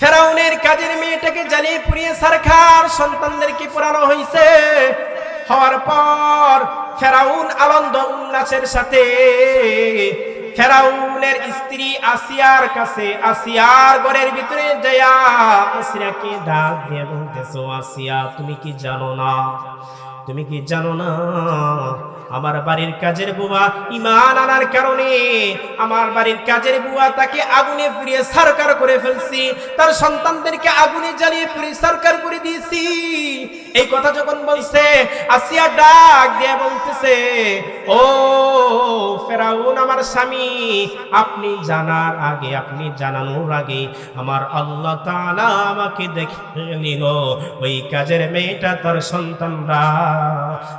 ফেরাউনের কাজের মেয়েটাকে জ্বালিয়ে পুড়িয়ে সারখার সন্তানদেরকে পোড়ানো হয়েছে হওয়ার পর ফেরাউন আনন্দ উল্লাসের সাথে ফেরাউনের স্ত্রী আসিয়ার কাছে আসিয়ার ঘরের ভিতরে যায়া আসিয়াকে ডাক দিয়ে বলতেছো আসিয়া, তুমি কি জানো না? তুমি কি জানো না আমার বাড়ির কাজের বুয়া ইমান আনার কারণে আমার বাড়ির কাজের বুয়া তাকে আগুনে পুড়িয়ে সরকার করে ফেলছি। তার সন্তানদেরকে আগুনে জ্বালিয়ে পুড়িয়ে সরকার করে দিয়েছি। এই কথা যখন বলছে, আসিয়া ডাক দিয়ে বলতেছে, ও ফেরাউন, আমার স্বামী, আপনি জানার আগে, আপনি জানানোর আগে আমার আল্লাহ তাআলা আমাকে দেখে নিল। ওই কাজের মেয়েটা তার সন্তানরা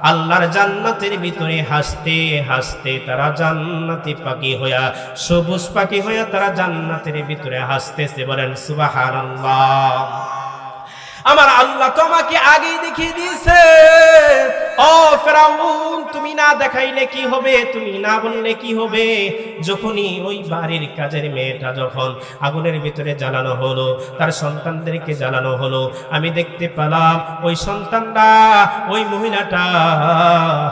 আল্লাহর জান্নাতের ভিতরে হাসতে হাসতে তারা জান্নাতি পাখি হইয়া, সবুজ পাখি হইয়া তারা জান্নাতের ভিতরে হাসতেছে, বলেন, সুবহানাল্লাহ। আমার আল্লাহ তোমাকে আগে দেখিয়ে দিয়েছে। ও ফেরাউন, তুমি না দেখাইলে কি হবে? তুমি না বললে কি হবে? যখনই ওই বাড়ির কাজের মেয়েটা যখন আগুনের ভিতরে জ্বালানো হলো, তার সন্তানদেরকে জ্বালানো হলো, আমি দেখতে পেলাম ওই সন্তানটা, ওই মহিলাটা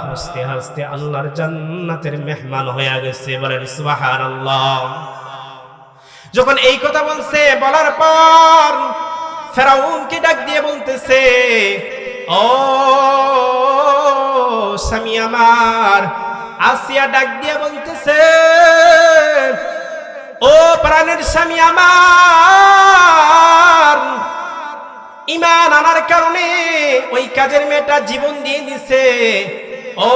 হাসতে হাসতে আল্লাহর জান্নাতের মেহমান হয়ে গেছে। বলেন, সুবহানাল্লাহ। যখন এই কথা বলছে, বলার পর ফেরাউনকে ডাক দিয়ে বলতেছে, ও স্বামী আমার, আসিয়া ডাক দিয়া বলতেছে, ও প্রাণের স্বামী আমার, ইমান আনার কারণে ওই কাজের মেয়েটা জীবন দিয়ে দিছে। ও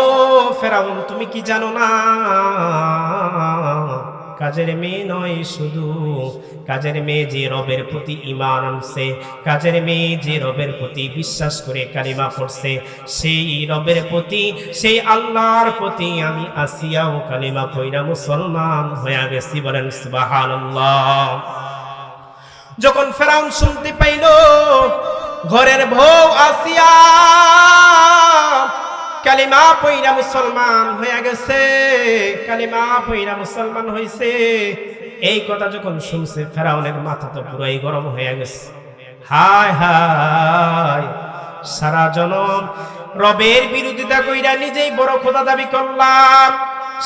ফেরাউন, তুমি কি জানো না? কাজের মেয়ে নয় শুধু। কাজের মেয়ে যে রবের প্রতি ইমান আনছে, কাজের মেয়ে যে রবের প্রতি বিশ্বাস করে কালিমা পড়ছে, সেই রবের প্রতি, সেই আল্লাহর প্রতি আমি আসিয়া ও কালিমা পইরা মুসলমান হয়ে গেছি বলেন সুবহানাল্লাহ। যখন ফেরাউন শুনতে পাইল, ঘরের বউ আসিয়া কালিমা পইরা মুসলমান হয়ে গেছে, কালিমা পইরা মুসলমান হইছে। এই কথা যখন শুনছে, ফেরাউনের মাথা তো পুরোই গরম হয়ে গেছে। হায় হায়, সারা জনম রবের বিরোধিতা কইরা নিজেই বড় খোদা দাবি করলাম।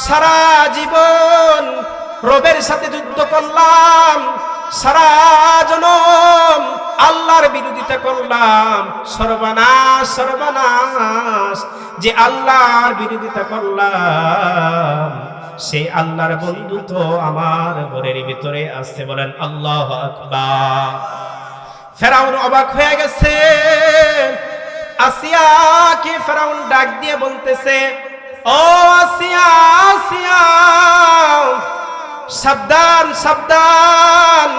সারা জীবন রবের সাথে যুদ্ধ করলাম। সারা জনম আল্লাহর বিরোধিতা করলাম। সর্বনাশ সর্বনাশ। যে আল্লাহর বিরোধিতা করলাম সেই আল্লাহর বন্ধু তো আমার ঘরের ভিতরে আসছে বলেন আল্লাহ আকবার। ফেরাউন অবাক হয়ে গেছে। আসিয়াকে ফেরাউন ডাক দিয়ে বলতেছে, ও আসিয়া আসিয়া সাবধান সাবধান।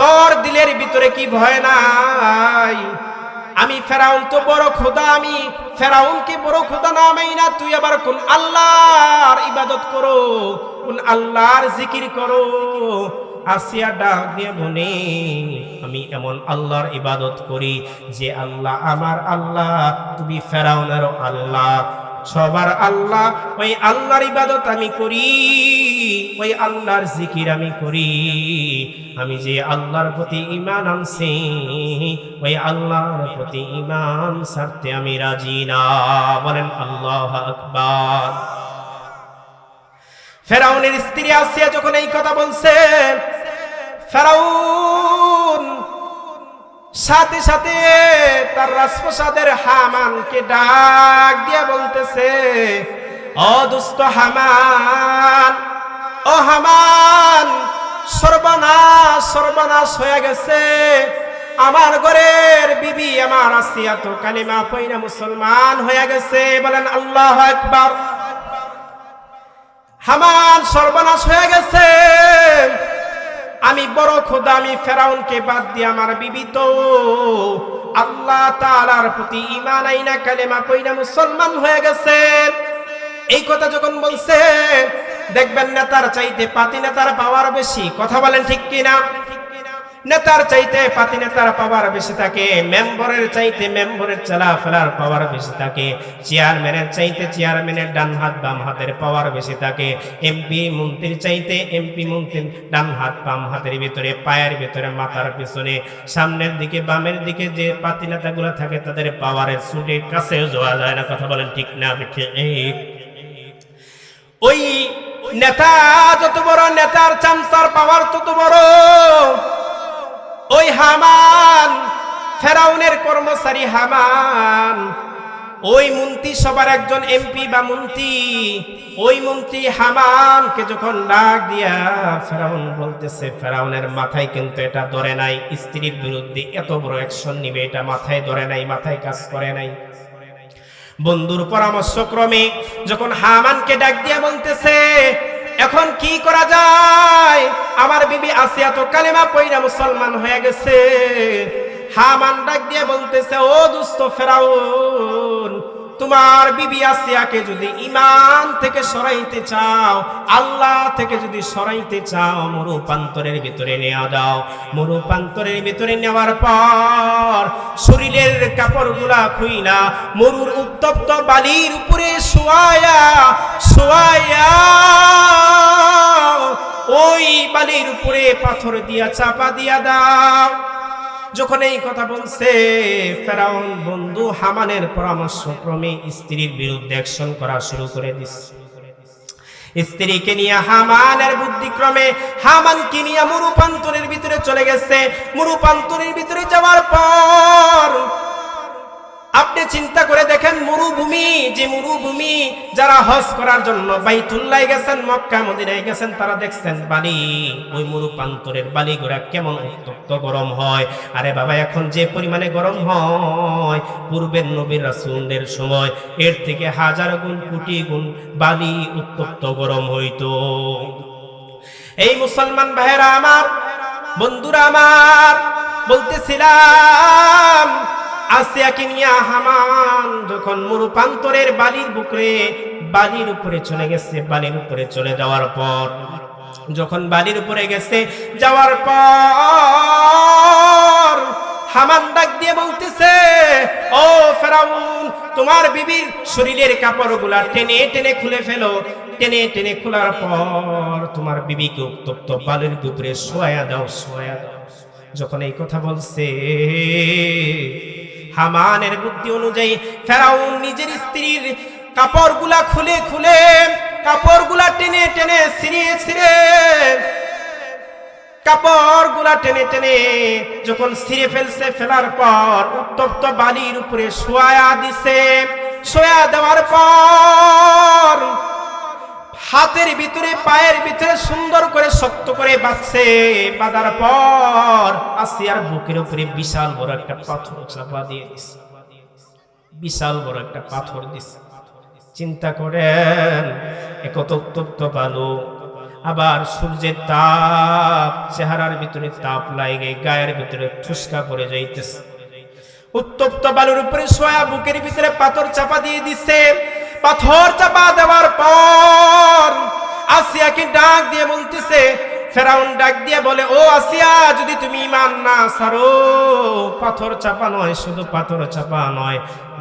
তোর দিলের ভিতরে কি ভয় নাই? আমি ফেরাউন তো বড় খোদা, আমি ফেরাউনকে বড় খোদা নামাই না। তুই আবার কোন আল্লাহর ইবাদত করো? কোন আল্লাহর জিকির করো? আসিয়া ডাক দিয়ে বনে আমি এমন আল্লাহর ইবাদত করি যে আল্লাহ আমার আল্লাহ, তুমি ফেরাউনেরও আল্লাহ। সবার আল্লাহ, ওই আল্লাহর ইবাদত আমি করি, ওই আল্লাহর জিকির আমি করি। আমি যে আল্লাহর প্রতি ইমান আনছি, ওই আল্লাহর প্রতি ইমান সারতে আমি রাজি না। বলেন আল্লাহ আকবার। ফেরাউনের স্ত্রী আসিয়া যখন এই কথা বলছে, ফেরাউন সাথে সাথে তার রাজপ্রসাদের হামানকে ডাক দিয়ে বলতেছে, ও দুস্থ হামান, ও হামান, সর্বনাশ সর্বনাশ হয়ে গেছে। আমার ঘরের বিবি, আমার আসিয়া তো কালিমা পইনা মুসলমান হয়ে গেছে। বলেন, আল্লাহ একবার হামান সর্বনাশ হয়ে গেছে। আমি বড় খোদা, আমি ফেরাউনকে বাদ দিয়ে আমার বিবিত আল্লাহ তালার প্রতি ইমান আইনা কালেমা কইনা মুসলমান হয়ে গেছে। এই কথা যখন বলছে, দেখবেন নেতার চাইতে পাতি নেতার পাওয়ার বেশি। কথা বলেন ঠিক কিনা? নেতার চাইতে পাতি নেতার পাওয়ার বেশি থাকে, মেম্বরের চাইতে মেম্বরের চালা ফেলার পাওয়ার বেশি থাকে, চেয়ারম্যানের চাইতে চেয়ারম্যানের ডান হাত, বাম হাতের পাওয়ার বেশি থাকে এমপি মন্ত্রীর চাইতে এমপি মন্ত্রীর ডান হাত, বাম হাতের ভিতরে, পায়ের ভিতরে, মাথার পিছনে, সামনের দিকে, বামের দিকে যে পাতি নেতাগুলো থাকে তাদের পাওয়ারের সুটের কাছেও যাওয়া যায় না, কথা বলেন ঠিক না ওই নেতা যত বড় নেতার চামচার পাওয়ার তত বড়। ওই হামান, ফেরাউনের কর্মচারী হামান, ওই মন্ত্রী সবার একজন এমপি বা মন্ত্রী ওই মন্ত্রী হামানকে যখন ডাক দিয়া ফেরাউন বলতেছে, ফেরাউনের মাথায় কিন্তু এটা ধরে নাই, স্ত্রীর বিরুদ্ধে এত বড় অ্যাকশন নিবে, এটা মাথায় ধরে নাই, মাথায় কাজ করে নাই। বন্ধুর পরামর্শক্রমে যখন হামানকে ডাক দিয়া বলতেছে এখন কি করা যায়? আমার বিবি আসিয়া তো কালেমা পইরা মুসলমান হয়ে গেছে। হামান ডাক দিয়ে বলতেছে, ও দুস্থ ফেরাউন, তোমার বিবি আসিয়াকে যদি ইমান থেকে সরাইতে চাও, আল্লাহ থেকে যদি সরাইতে চাও, মরুপান্তরের ভিতরে নেওয়া দাও। মরুপান্তরের ভিতরে নেওয়ার পর শরীরের কাপড়গুলা খুইলা, মরুর উত্তপ্ত বালির উপরে শোয়ায়া শোয়ায়া ওই বালির উপরে পাথর দিয়া চাপা দিয়া দাও। যখন এই কথা বলছে, ফেরাউন বন্ধু হামানের পরামর্শ ক্রমে স্ত্রীর বিরুদ্ধে অ্যাকশন করা শুরু করে দিচ্ছে স্ত্রীকে নিয়ে হামানের বুদ্ধিক্রমে হামানকে নিয়ে মরুপান্তরের ভিতরে চলে গেছে। মরুপান্তরের ভিতরে যাওয়ার পর আপনি চিন্তা করে দেখেন মরুভূমি, যে মরুভূমি যারা হজ করার জন্য বাইতুল্লাহ গেছেন, মক্কা, মদিনায় গেছেন, তারা দেখছেন বালি। ওই মরুপান্তরের বালি গোড়া কেমন উত্তপ্ত গরম হয়। আরে বাবা, এখন যে পরিমাণে গরম হয়, পূর্বের নবীর রাসূলদের সময়, এর থেকে হাজার গুণ, কোটি গুণ বালি উত্তপ্ত গরম হইতো। এই মুসলমান ভাইয়েরা আমার, বন্ধুরা আমার, বলতেছিলাম আসিয়াকে নিয়ে হামান যখন মরুপান্তরের বালির বুকরে বালির উপরে চলে গেছে, বালির উপরে চলে যাওয়ার পর, যখন বালির উপরে গেছে, যাওয়ার পর হামান ডাক দিয়ে বলতেছে, ও ফেরাউন, তোমার বিবির শরীরের কাপড়গুলা টেনে টেনে খুলে ফেলো। টেনে টেনে খোলার পর তোমার বিবিকে উত্তপ্ত বালির উপরে শোয়া দাও শোয়া দাও। যখন এই কথা বলছে হামানের বুদ্ধি অনুযায়ী ফেরাউন নিজের স্ত্রীর কাপড়গুলা খুলে খুলে কাপড়গুলা টেনে টেনে ছিঁড়ে ছিঁড়ে কাপড়গুলা টেনে টেনে যখন ছিঁড়ে ফেলছে, ফেলার পর উত্তপ্ত বালির উপরে শোয়া দিছে। শোয়া দেওয়ার পর হাতের ভিতরে, পায়ের ভিতরে সুন্দর করে শক্ত করে বাঁধছে। বাঁধার পর আসিয়ার বুকের উপরে বিশাল বড় একটা পাথর চাপা দিয়ে দিছে। বিশাল বড় একটা পাথর দিছে। চিন্তা করেন একত উত্তপ্ত বালু। আবার সূর্যের তাপ, চেহারার ভিতরে তাপ লাগে গায়ের ভিতরে ঠুসকা পড়ে যাইতেছে। উত্তপ্ত বালুর উপরে সোয়া বুকের ভিতরে পাথর চাপা দিয়ে দিছে। পাথর চাপা দেওয়ার পর আসিয়াকে ডাক দিয়ে বলতেছে, ফেরাউন ডাক দিয়ে বলে, ও আসিয়া, যদি তুমি ইমান না সারো পাথর চাপা নয়, শুধু পাথর চাপা নয়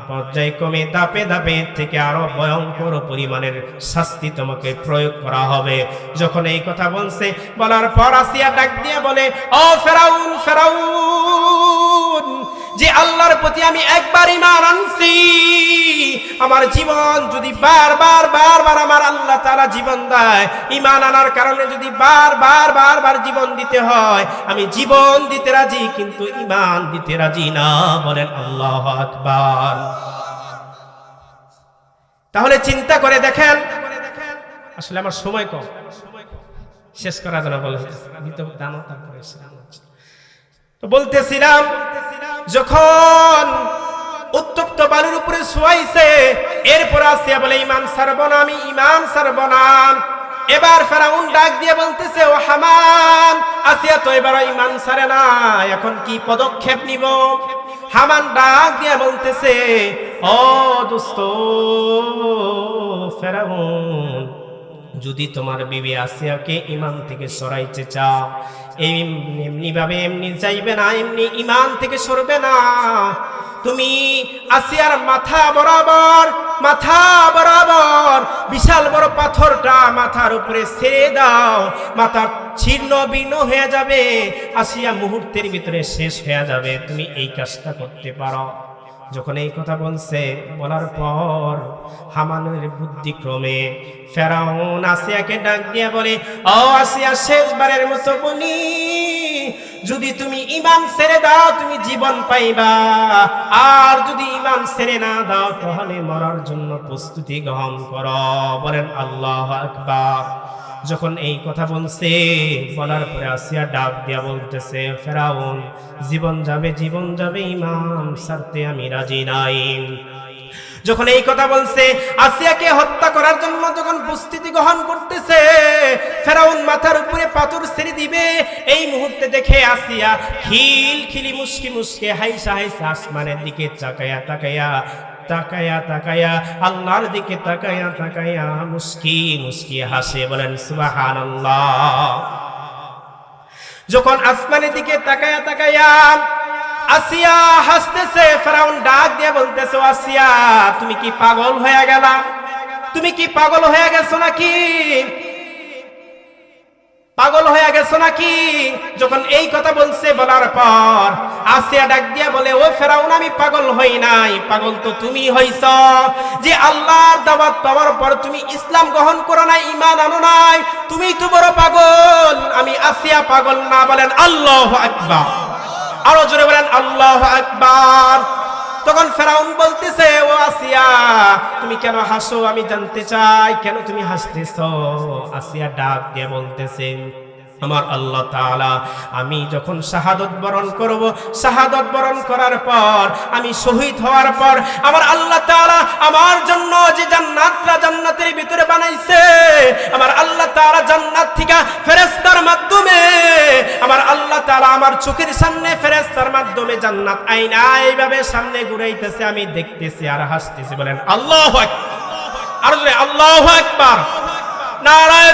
পর্যায়ক্রমে দাপে দাপে থেকে আরও ভয়ঙ্কর পরিমাণের শাস্তি তোমাকে প্রয়োগ করা হবে। যখন এই কথা বলছে, বলার পর আসিয়া ডাক দিয়ে বলে, ও ফেরাউন ফেরাউন আল্লাহর প্রতি আমি একবার ইমান আনছি। আমার জীবন যদি বারবার বারবার আমার আল্লাহ তারা জীবন দেয় ইমান আনার কারণে যদি বারবার বারবার জীবন দিতে হয়, আমি জীবন দিতে রাজি, কিন্তু ইমান দিতে রাজি না, বলেন আল্লাহ আকবার। তাহলে চিন্তা করে দেখেন, আসলে আমার সময় কম। শেষ করা যাবে বলে তো বলতেছিলাম যখন উত্তপ্ত বালুর উপরে শুয়াইছে, এরপর আসিয়া বলে ইমান সারব আমি ইমান সারব না এবার ফেরাউন ডাক দিয়ে বলতেছে, ও হামান, আসিয়া তো এবার ইমান সারে না, এখন কি পদক্ষেপ নিব? হামান ডাক দিয়ে বলতেছে, ও দোস্ত ফেরাউন যদি তোমার বিবি আসিয়াকে ইমান থেকে সরাইতে চাও এই এমনি ভাবে এমনি চাইবে না, এমনি ইমান থেকে সরবে না। তুমি আসিয়ার মাথা বরাবর মাথা বরাবর বিশাল বড় পাথরটা মাথার উপরে ছেড়ে দাও। মাথা ছিন্ন ভিন্ন হয়ে যাবে, আসিয়া মুহূর্তের ভিতরে শেষ হয়ে যাবে। তুমি এই কাজটা করতে পারো। যখন এই কথা বলছে, বলার পর হামানের বুদ্ধিক্রমে ফেরাউন আসিয়াকে ডাক দিয়ে বলে, ও আসিয়া শেষবারের মতো বলি যদি তুমি ইমান ছেড়ে দাও, তুমি জীবন পাইবা। আর যদি ইমান ছেড়ে না দাও, তাহলে মরার জন্য প্রস্তুতি গ্রহণ করো। বলেন আল্লাহ আকবার। যখন এই কথা বলছে, বলার পরে আসিয়া ডাক দিয়া বলতেছে, ফেরাউন, জীবন যাবে জীবন যাবে, ইমাম সারতে আমি রাজি নাই। যখন এই কথা বলছে, আসিয়াকে হত্যা করার জন্য যখন প্রস্তুতি গ্রহণ করতেছে, ফেরাউন মাথার উপরে পাথর ছেড়ে দিবে। এই মুহূর্তে দেখে আসিয়া খিল খিলি মুসকি মুসকে হাইসা হাইসা আসমানের দিকে তাকায়া তাকায়া তাকায়া তাকায়া, আল্লাহর দিকে তাকায়া তাকায়া, মুস্কি মুস্কি হাসে, বলেন সুবাহান যখন আসমানের দিকে তাকায়া তাকায়া, আসিয়া হাসতেছে, ফেরাউন ডাক দিয়ে বলতেছে আসিয়া, তুমি কি পাগল হয়ে গেলা? তুমি কি পাগল হয়ে গেছো নাকি? পাগল হয়ে গেছো নাকি? যখন এই কথা বলছে, বলার পর আসিয়া ডাক দিয়া বলে, ও ফেরাউন, আমি পাগল হই নাই। পাগল তো তুমি হইছ। যে আল্লাহর দাওয়াত পাওয়ার পর তুমি ইসলাম গ্রহণ করো নাই ইমান আনো নাই তুমি তো বড় পাগল। আমি আসিয়া পাগল না বলেন আল্লাহ আকবার। আরও জোরে বলেন আল্লাহ আকবার। তখন ফেরাউন বলতেছে, ও আসিয়া, তুমি কেন হাসো? আমি জানতে চাই, কেন তুমি হাসতেছ? আসিয়া ডাক দিয়ে বলতেছে আমার আল্লাহ তাআলা, আমি যখন শাহাদত বরণ করব, শাহাদত বরণ করার পর, আমি শহীদ হওয়ার পর, আমার আল্লাহ তাআলা আমার জন্য যে জান্নাতটা জান্নাতের ভিতরে বানাইছে, আমার আল্লাহ তাআলা জান্নাত থেকে ফেরেশতার মাধ্যমে, আমার আল্লাহ তাআলা আমার চোখের সামনে ফেরেস্তার মাধ্যমে জান্নাত আইনা এইভাবে সামনে ঘুরাইতেছে, আমি দেখতেছি আর হাসতেছি, বলেন আল্লাহু আর আল্লাহু আকবার। নারায়ে